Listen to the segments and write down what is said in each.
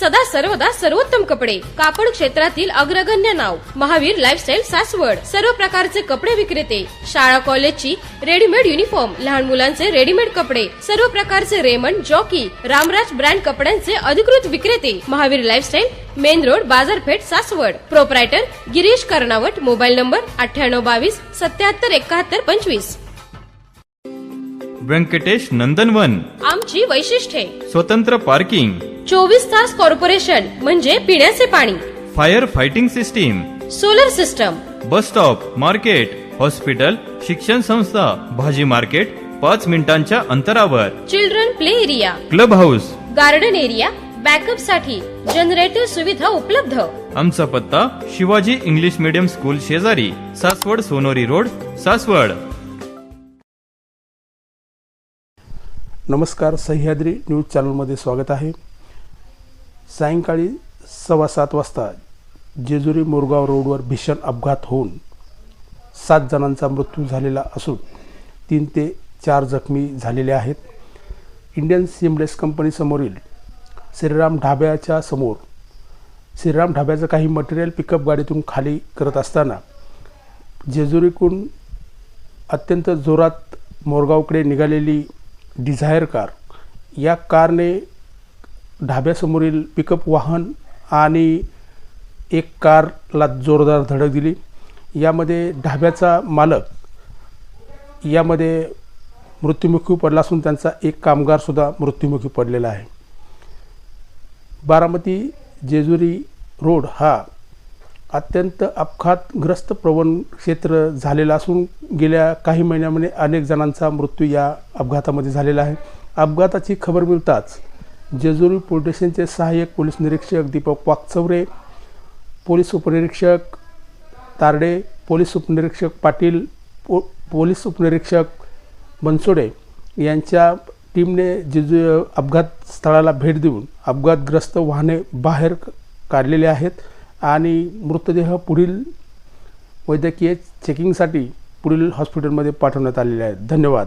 सदा सर्वदा सर्वोत्तम कपडे. कापड क्षेत्रातील अग्रगण्य नाव. महावीर लाईफस्टाईल सासवड. सर्व प्रकारचे कपडे विक्रेते. शाळा कॉलेजची रेडीमेड युनिफॉर्म लहान मुलांचे रेडीमेड कपडे. सर्व प्रकारचे रेमंड जॉकी रामराज ब्रँड कपड्यांचे अधिकृत विक्रेते. महावीर लाईफस्टाईल मेन रोड बाजारपेठ Saswad. Proprietor Girish Karnawat mobile number अठ्ठ्याण्णव बावीस सत्याहत्तर एकाहत्तर पंचवीस. व्यंकटेश नंदनवन. आमची वैशिष्ट्ये. स्वतंत्र पार्किंग चोवीस तास कॉर्पोरेशन म्हणजे पिण्याचे पाणी. Fire fighting system. Solar system. Bus stop market hospital शिक्षण संस्था भाजी मार्केट पाच मिनिटांच्या अंतरावर. Children play area. Club house. Garden area बॅकअपसाठी generator सुविधा उपलब्ध. आमचा पत्ता शिवाजी इंग्लिश मीडियम स्कूल शेजारी सासवड सोनोरी रोड सासवड. नमस्कार सह्याद्री न्यूज चॅनलमध्ये स्वागत आहे. सायंकाळी सव्वा सात वाजता जेजुरी मोरगाव रोडवर भीषण अपघात होऊन सात जणांचा मृत्यू झालेला असून तीन ते चार जखमी झालेले आहेत. इंडियन सिमलेस कंपनीसमोरील श्रीराम ढाब्याच्या समोर श्रीराम ढाब्याचं काही मटेरियल पिकअप गाडीतून खाली करत असताना जेजुरीकडून अत्यंत जोरात मोरगावकडे निघालेली डिझायर कार या कारने ढाब्यासमोरील पिकअप वाहन आणि एक कारला जोरदार धडक दिली. यामध्ये ढाब्याचा मालक यामध्ये मृत्युमुखी पडला असून त्यांचा एक कामगारसुद्धा मृत्युमुखी पडलेला आहे. बारामती जेजुरी रोड हा अत्यंत अपघातग्रस्त प्रवण क्षेत्र झालेला असून गेल्या काही महिन्यामध्ये अनेक जणांचा मृत्यू या अपघातामध्ये झालेला आहे. अपघाताची खबर मिळताच जेजुरी पोलीस स्टेशनचे सहाय्यक पोलीस निरीक्षक दीपक वाकचौरे पोलीस उपनिरीक्षक तारडे पोलीस उपनिरीक्षक पाटील पो पोलीस उपनिरीक्षक बनसोडे यांच्या टीमने जेजू अपघात स्थळाला भेट देऊन अपघातग्रस्त वाहने बाहेर काढलेले आहेत आणि मृतदेह पुढील वैद्यकीय चेकिंगसाठी पुढील हॉस्पिटलमध्ये पाठवण्यात आलेले आहेत. धन्यवाद.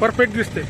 परफेक्ट दिसते.